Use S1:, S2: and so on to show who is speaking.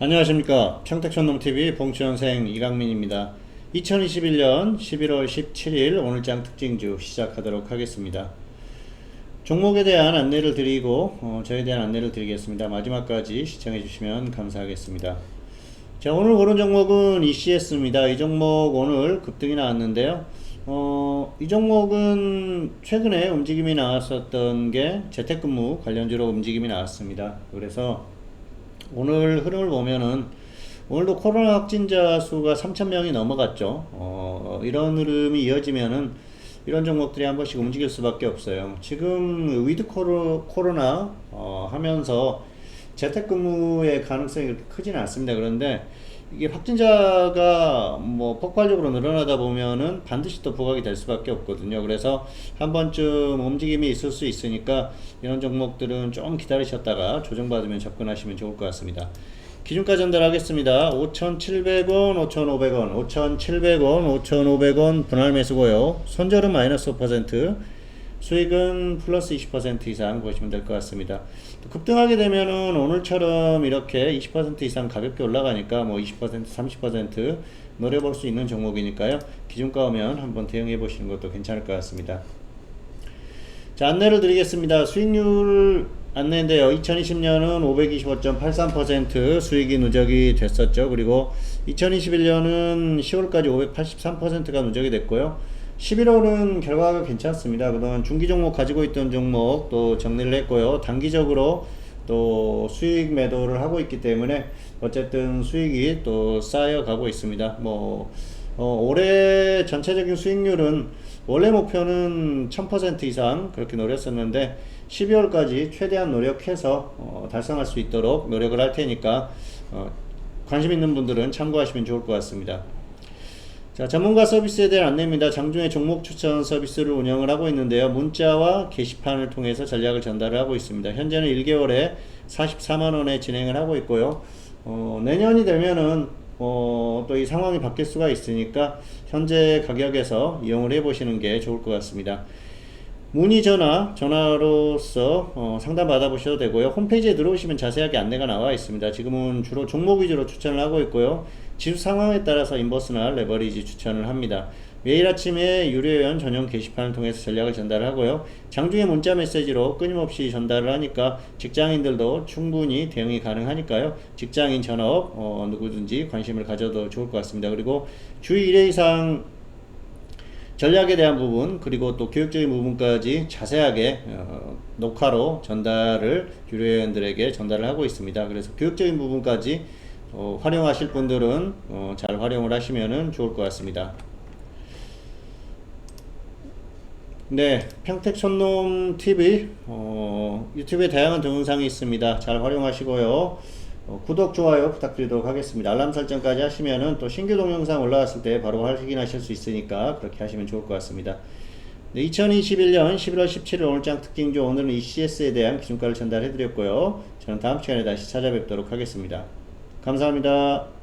S1: 안녕하십니까. 평택천농TV 봉추현생 이강민입니다. 2021년 11월 17일 오늘장 특징주 시작하도록 하겠습니다. 종목에 대한 안내를 드리고 어, 저에 대한 안내를 드리겠습니다. 마지막까지 시청해 주시면 감사하겠습니다. 자 오늘 고른 종목은 ECS입니다. 이 종목 오늘 급등이 나왔는데요. 어, 이 종목은 최근에 움직임이 나왔었던 게 재택근무 관련주로 움직임이 나왔습니다. 그래서 오늘 흐름을 보면은 오늘도 코로나 확진자 수가 3,000명이 넘어갔죠. 어, 이런 흐름이 이어지면은 이런 종목들이 한 번씩 움직일 수밖에 없어요. 지금 위드 코로, 코로나 어, 하면서 재택근무의 가능성이 그렇게 크지는 않습니다. 그런데 이게 확진자가 뭐 폭발적으로 늘어나다 보면은 반드시 또 부각이 될 수밖에 없거든요. 그래서 한 번쯤 움직임이 있을 수 있으니까 이런 종목들은 좀 기다리셨다가 조정받으면 접근하시면 좋을 것 같습니다. 기준가 전달하겠습니다. 5,700원, 5,500원, 5,700원, 5,500원 분할 매수고요. 손절은 마이너스 5%, 수익은 플러스 20% 이상 보시면 될 것 같습니다. 또 급등하게 되면은 오늘처럼 이렇게 20% 이상 가볍게 올라가니까 뭐 20%, 30% 노려볼 수 있는 종목이니까요. 기준가 오면 한번 대응해 보시는 것도 괜찮을 것 같습니다. 자, 안내를 드리겠습니다. 수익률 안내인데요. 2020년은 525.83% 수익이 누적이 됐었죠. 그리고 2021년은 10월까지 583%가 누적이 됐고요. 11월은 결과가 괜찮습니다. 그동안 중기 종목 가지고 있던 종목 또 정리를 했고요. 단기적으로 또 수익 매도를 하고 있기 때문에 어쨌든 수익이 또 쌓여가고 있습니다. 뭐 어, 올해 전체적인 수익률은 원래 목표는 1000% 이상 그렇게 노렸었는데 12월까지 최대한 노력해서 어, 달성할 수 있도록 노력을 할 테니까 어, 관심 있는 분들은 참고하시면 좋을 것 같습니다. 자, 전문가 서비스에 대한 안내입니다. 장중에 종목 추천 서비스를 운영을 하고 있는데요. 문자와 게시판을 통해서 전략을 전달을 하고 있습니다. 현재는 1개월에 44만원에 진행을 하고 있고요. 어, 내년이 되면은 어, 또 이 상황이 바뀔 수가 있으니까 현재 가격에서 이용을 해 보시는 게 좋을 것 같습니다. 문의 전화, 전화로서 어, 상담 받아보셔도 되고요. 홈페이지에 들어오시면 자세하게 안내가 나와 있습니다. 지금은 주로 종목 위주로 추천을 하고 있고요. 지수 상황에 따라서 인버스나 레버리지 추천을 합니다. 매일 아침에 유료회원 전용 게시판을 통해서 전략을 전달을 하고요. 장중에 문자 메시지로 끊임없이 전달을 하니까 직장인들도 충분히 대응이 가능하니까요. 직장인 전업 어, 누구든지 관심을 가져도 좋을 것 같습니다. 그리고 주 1회 이상 전략에 대한 부분 그리고 또 교육적인 부분까지 자세하게 어, 녹화로 전달을 유료회원들에게 전달을 하고 있습니다. 그래서 교육적인 부분까지 어, 활용하실 분들은 어, 잘 활용을 하시면 좋을 것 같습니다. 네, 평택촌놈 TV 어, 유튜브에 다양한 동영상이 있습니다. 잘 활용하시고요. 어, 구독, 좋아요 부탁드리도록 하겠습니다. 알람 설정까지 하시면은 또 신규 동영상 올라왔을 때 바로 확인하실 수 있으니까 그렇게 하시면 좋을 것 같습니다. 네, 2021년 11월 17일 오늘장 특징주 오늘은 ECS에 대한 기준가를 전달해 드렸고요. 저는 다음 시간에 다시 찾아뵙도록 하겠습니다. 감사합니다.